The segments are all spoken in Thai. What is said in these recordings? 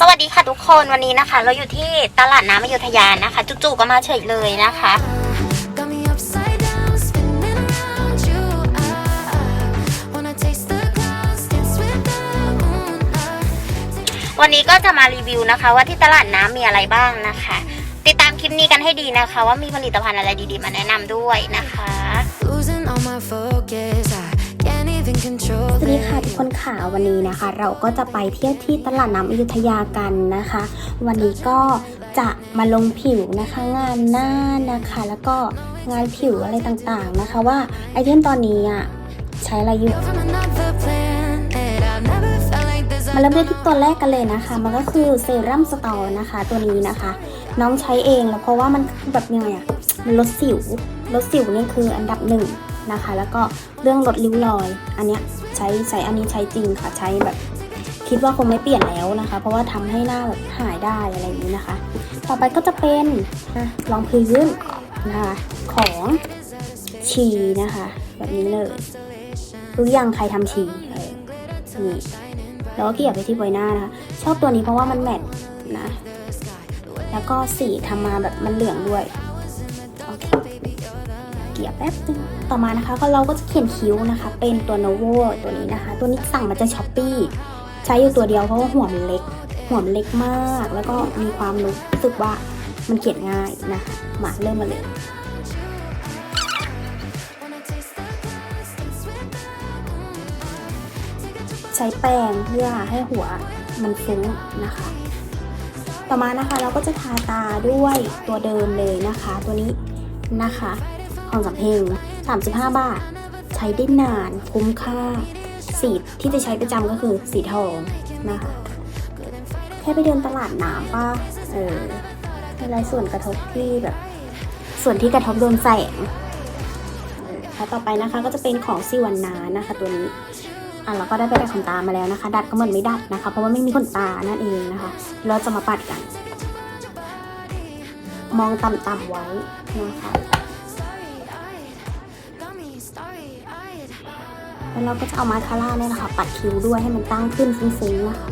สวัสดีค่ะทุกคนวันนี้นะคะ เราอยู่ที่ตลาดน้ำอยุธยานะคะ จู่ๆก็มาเฉยเลยนะคะ Got me upside down, spinning around you. I, I wanna taste the clouds, dance with the moonlight. วันนี้ก็จะมารีวิวนะคะ ว่าที่ตลาดน้ำมีอะไรบ้างนะคะ ติดตามคลิปนี้กันให้ดีนะคะ ว่ามีผลิตภัณฑ์อะไรดีๆ มาแนะนำด้วยนะคะ คนค่ะวันนี้นะคะ เราก็จะไปเที่ยวที่ตลาดน้ำอยุธยากันนะคะ วันนี้ก็จะมาลงผิวนะคะ งานหน้านะคะ แล้วก็งานผิวอะไรต่างๆนะคะ ว่าไอเทมตอนนี้อะใช้อะไรอยู่มาเริ่มด้วยที่ตัวแรกกันเลยนะคะ มันก็คือเซรั่มสตอนะคะ ตัวนี้นะคะ น้องใช้เองแล้วเพราะว่ามันแบบยังไงอะมันลดสิวลดสิวนี่คืออันดับหนึ่งนะคะ แล้วก็เรื่องลดริ้วรอย อันเนี้ย ใช้ใช้อันนี้ใช้จริงค่ะ ใช้แบบคิดว่าคงไม่เปลี่ยนแล้วนะคะ เพราะว่าทำให้หน้าแบบหายได้อะไรอย่างนี้นะคะ ต่อไปก็จะเป็นรองพื้นนะคะของชีนะคะ แบบนี้เลยรู้ยังใครทำชีนี่แล้วก็เกี่ยวไปที่ใบหน้านะคะ ชอบตัวนี้เพราะว่ามันแมทนะ แล้วก็สีทำมาแบบมันเหลืองด้วยโอเค เกี่ยแป๊บนึงต่อมานะคะก็เราก็จะเขียนคิ้วนะคะ เป็นตัว Novo ตัวนี้นะคะ ตัวนี้สั่งมาจากช้อปปี้ใช้อยู่ตัวเดียวเพราะว่าหัวมันเล็ก หัวมันเล็กมาก แล้วก็มีความรู้สึกว่ามันเขียนง่ายนะคะมาเริ่มมาเลยใช้แป้งเพื่อให้หัวมันฟุ้งนะคะ ต่อมานะคะเราก็จะทาตาด้วยตัวเดิมเลยนะคะ ตัวนี้นะคะ ของสำเพ็ง35 บาท ใช้ได้นานคุ้มค่า สีที่จะใช้ประจำก็คือสีทองนะคะแค่ไปเดินตลาดน้ำป่ะเอออะไรส่วนกระทบที่แบบ ส่วนที่กระทบโดนแสงเออแล้วต่อไปนะคะก็จะเป็นของซิวันนานะคะ ตัวนี้อะเราก็ได้ไปดัดขนตามาแล้วนะคะ ดัดก็เหมือนไม่ดัดนะคะ เพราะว่าไม่มีขนตานั่นเองนะคะ เราจะมาปัดกัน มองต่ำๆไว้นะคะ แล้วเราก็จะเอามาสคาร่าเนี่ยนะคะปัดคิ้วด้วยให้มันตั้งขึ้นฟุ้งๆนะคะ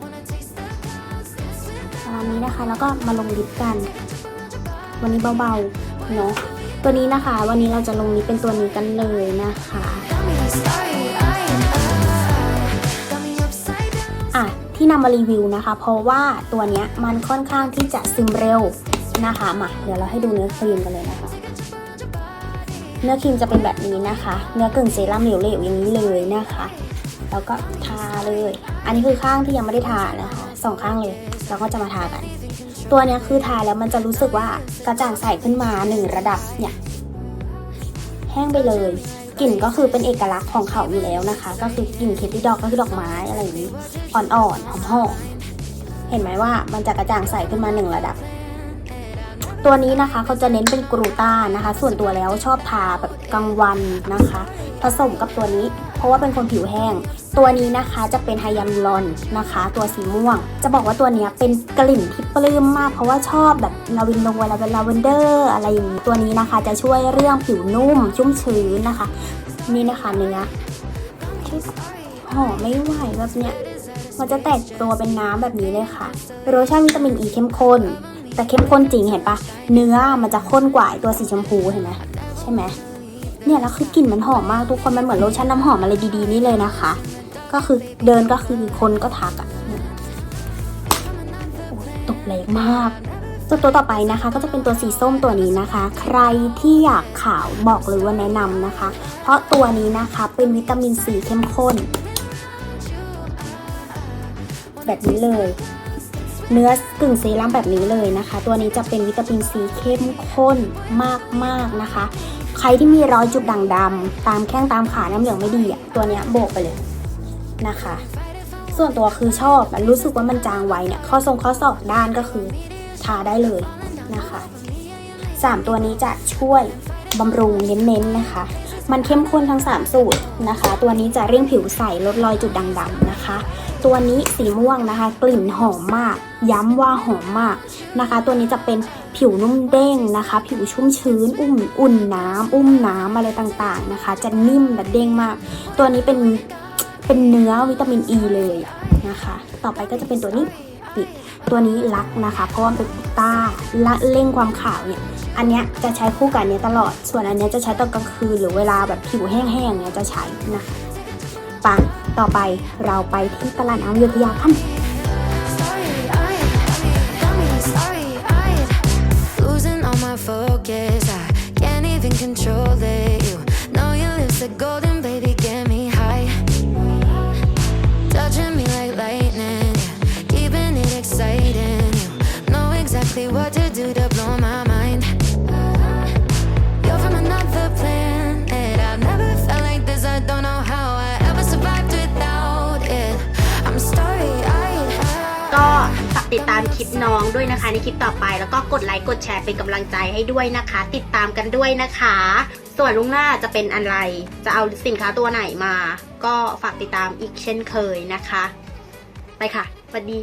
Wanna taste the clouds, dance with ประมาณนี้นะคะแล้วก็มาลงลิปกัน วันนี้เบาๆเนาะตัวนี้นะคะ วันนี้เราจะลงลิปเป็นตัวนี้กันเลยนะคะอะที่นำมารีวิวนะคะ เพราะว่าตัวเนี้ยมันค่อนข้างที่จะซึมเร็วนะคะมาเดี๋ยวเราให้ดูเนื้อครีมกันเลยนะคะ เนื้อครีมจะเป็นแบบนี้นะคะ เนื้อกึ่งเซรั่มเหลวๆอย่างนี้เลยนะคะ แล้วก็ทาเลย อันนี้คือข้างที่ยังไม่ได้ทานะคะสองข้างเลยเราก็จะมาทากัน ตัวนี้คือทาแล้วมันจะรู้สึกว่ากระจ่างใสขึ้นมาหนึ่งระดับเนี่ยแห้งไปเลยกลิ่นก็คือเป็นเอกลักษณ์ของเขาอยู่แล้วนะคะ ก็คือกลิ่นเคปปี้ดอกก็คือดอกไม้อะไรอย่างนี้อ่อนๆหอมๆเห็นไหมว่ามันจะกระจ่างใสขึ้นมาหนึ่งระดับ ตัวนี้นะคะเขาจะเน้นเป็นกรูต้านะคะ ส่วนตัวแล้วชอบทาแบบกลางวันนะคะ ผสมกับตัวนี้ เพราะว่าเป็นคนผิวแห้ง ตัวนี้นะคะจะเป็นไฮยาลูรอนนะคะ ตัวสีม่วง จะบอกว่าตัวนี้เป็นกลิ่นที่ปลื้มมาก เพราะว่าชอบแบบลาเวนดงเวลาเป็นลาเวนเดอร์อะไรอย่างนี้ตัวนี้นะคะ จะช่วยเรื่องผิวนุ่มชุ่มชื้นนะคะ นี่นะคะเนื้อที่หอมไม่ไหวแบบเนี้ยมันจะแตกตัวเป็นน้ำแบบนี้เลยค่ะโลชั่นวิตามินอีเข้มข้น แต่เข้มข้นจริงเห็นปะเนื้อมันจะข้นกว่าตัวสีชมพูเห็นไหมใช่ไหมเนี่ยแล้วคือกลิ่นมันหอมมากทุกคนมันเหมือนโลชั่นน้ำหอมอะไรดีๆนี่เลยนะคะ ก็คือเดินก็คือคนก็ทักอะเนี่ยโอ้ยตกมากตัวตัวต่อไปนะคะ ก็จะเป็นตัวสีส้มตัวนี้นะคะ ใครที่อยากขาวบอกเลยว่าแนะนำนะคะ เพราะตัวนี้นะคะเป็นวิตามินซีเข้มข้น แบบนี้เลย เนื้อกึ่งเซรั่มแบบนี้เลยนะคะ ตัวนี้จะเป็นวิตามินซีเข้มข้นมากๆนะคะ ใครที่มีรอยจุดด่างดำตามแข้งตามขาน้ำเหลืองไม่ดีอะตัวนี้โบกไปเลยนะคะ ส่วนตัวคือชอบมันรู้สึกว่ามันจางไวเนี่ยข้อทรงข้อศอกด้านก็คือทาได้เลยนะคะสามตัวนี้จะช่วยบำรุงเน้นๆนะคะ มันเข้มข้นทั้ง 3 สูตรนะคะ ตัวนี้จะเร่งผิวใสลดรอยจุดด่างดำนะคะ ตัวนี้สีม่วงนะคะ กลิ่นหอมมาก ย้ำว่าหอมมากนะคะ ตัวนี้จะเป็นผิวนุ่มเด้งนะคะ ผิวชุ่มชื้น อุ่มอุ่นน้ำอุ้มน้ำอะไรต่างๆนะคะ จะนิ่มแบบเด้งมาก ตัวนี้เป็นเป็นเนื้อวิตามินอ e ีเลยนะนะคะ ต่อไปก็จะเป็นตัวนี้ปิด ตัวนี้รักนะคะ เพราะว่าเป็นอุต้าละเร่งความขาวเนี่ย อันเนี้ยจะใช้คู่กับเนี้ยตลอด ส่วนอันเนี้ยจะใช้ตอนกลางคืนหรือเวลาแบบผิวแห้งๆเนี้ยจะใช้นะคะปังต่อไปเราไปที่ตลาดน้ำยุธยากัน ดตามคลิปน้องด้วยนะคะ ในคลิปต่อไปแล้วก็กดไลค์กดแชร์เป็นกำลังใจให้ด้วยนะคะ ติดตามกันด้วยนะคะ ส่วนลุงหน้าจะเป็นอะไร จะเอาสินค้าตัวไหนมา ก็ฝากติดตามอีกเช่นเคยนะคะ ไปค่ะสวัสดี